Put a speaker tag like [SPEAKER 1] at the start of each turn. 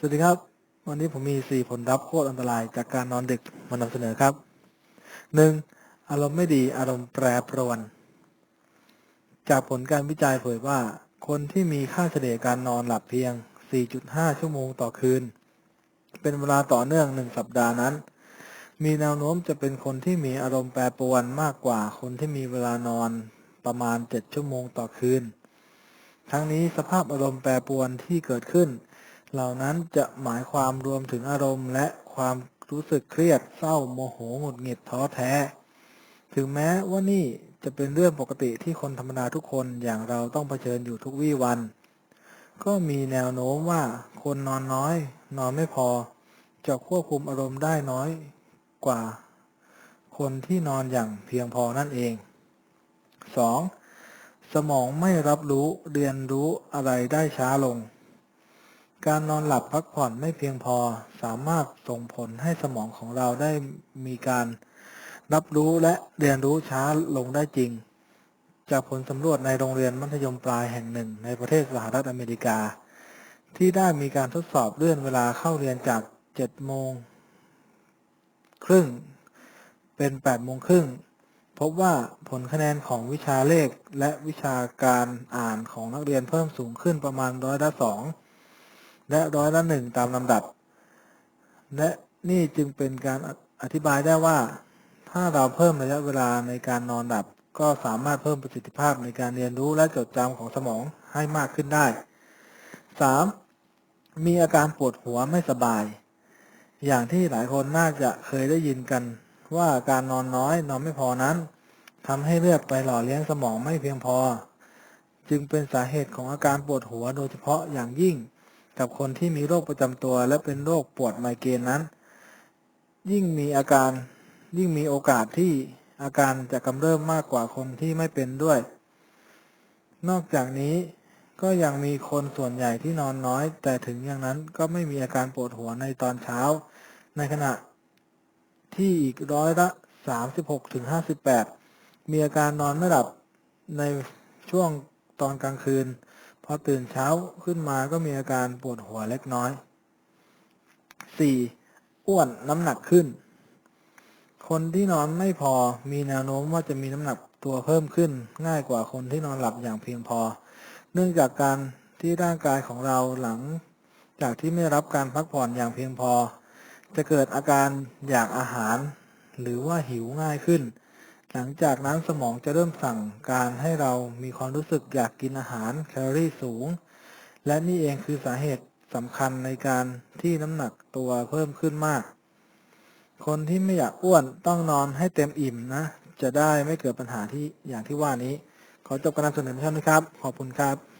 [SPEAKER 1] สวัสดีครับ วันนี้ผมมี 4 ผลลัพธ์โคตรอันตรายจากการนอนดึกมานำเสนอครับ 1. อารมณ์ไม่ดีอารมณ์แปรปรวน จากผลการวิจัยเผยว่า คนที่มีค่าเฉลี่ยการนอนหลับเพียง 4.5 ชั่วโมงต่อคืน เป็นเวลาต่อเนื่อง 1 สัปดาห์นั้น มีแนวโน้มจะเป็นคนที่มีอารมณ์แปรปรวนมากกว่าคนที่มีเวลานอนประมาณ 7 ชั่วโมงต่อคืน ทั้งนี้สภาพอารมณ์แปรปรวนที่เกิดขึ้น เหล่านั้นจะหมายความรวมถึงอารมณ์ และความรู้สึกเครียดเศร้าโมโหหงุดหงิดท้อแท้ ถึงแม้ว่านี่จะเป็นเรื่องปกติที่คนธรรมดาทุกคนอย่างเราต้องเผชิญอยู่ทุกวี่วัน ก็มีแนวโน้มว่าคนนอนน้อย นอนไม่พอ จะควบคุมอารมณ์ได้น้อยกว่า คนที่นอนอย่างเพียงพอนั่นเอง 2. สมองไม่รับรู้เรียนรู้อะไรได้ช้าลง การนอนหลับพักผ่อนไม่เพียงพอสามารถส่งผลให้สมองของเราได้มีการรับรู้และเรียนรู้ช้าลงได้จริง จากผลสำรวจในโรงเรียนมัธยมปลายแห่งหนึ่ง ในประเทศสหรัฐอเมริกา ที่ได้มีการทดสอบเลื่อนเวลาเข้าเรียนจาก7โมงครึ่งเป็น8โมงครึ่งพบว่าผลคะแนนของวิชาเลขและวิชาการอ่านของนักเรียนเพิ่มสูงขึ้นประมาณร้อยละสอง และร้อยละหนึ่งตามลำดับ และนี่จึงเป็นการอธิบายได้ว่า ถ้าเราเพิ่มระยะเวลาในการนอนหลับ ก็สามารถเพิ่มประสิทธิภาพในการเรียนรู้และจดจำของสมองให้มากขึ้นได้ 3. มีอาการปวดหัวไม่สบาย อย่างที่หลายคนน่าจะเคยได้ยินกัน ว่าการนอนน้อยนอนไม่พอนั้นทำให้เลือดไปหล่อเลี้ยงสมองไม่เพียงพอ จึงเป็นสาเหตุของอาการปวดหัวโดยเฉพาะอย่างยิ่ง กับคนที่มีโรคประจำตัว และเป็นโรคปวดไมเกรนนั้น ยิ่งมีอาการยิ่งมีโอกาสที่อาการจะกำเริบมากกว่าคนที่ไม่เป็นด้วย นอกจากนี้ก็ยังมีคนส่วนใหญ่ที่นอนน้อย แต่ถึงอย่างนั้นก็ไม่มีอาการปวดหัวในตอนเช้า ในขณะที่อีกร้อยละ 36ถึง58 มีอาการนอนไม่หลับในช่วงตอนกลางคืน อตื่นเช้าขึ้นมาก็มีอาการปวดหัวเล็กน้อย 4. อ้วนน้ำหนักขึ้น คนที่นอนไม่พอมีแนวโน้มว่าจะมีน้ำหนักตัวเพิ่มขึ้น ง่ายกว่าคนที่นอนหลับอย่างเพียงพอ เนื่องจากการที่ร่างกายของเราหลัง จากที่ไม่รับการพักผ่อนอย่างเพียงพอ จะเกิดอาการอยากอาหาร หรือว่าหิวง่ายขึ้น หลังจากนั้นสมองจะเริ่มสั่งการให้เรามีความรู้สึกอยากกินอาหารแคลอรี่สูง และนี่เองคือสาเหตุสำคัญในการที่น้ำหนักตัวเพิ่มขึ้นมาก คนที่ไม่อยากอ้วนต้องนอนให้เต็มอิ่มนะ จะได้ไม่เกิดปัญหาที่อย่างที่ว่านี้ ขอจบการนำเสนอเท่านี้ครับ ขอบคุณครับ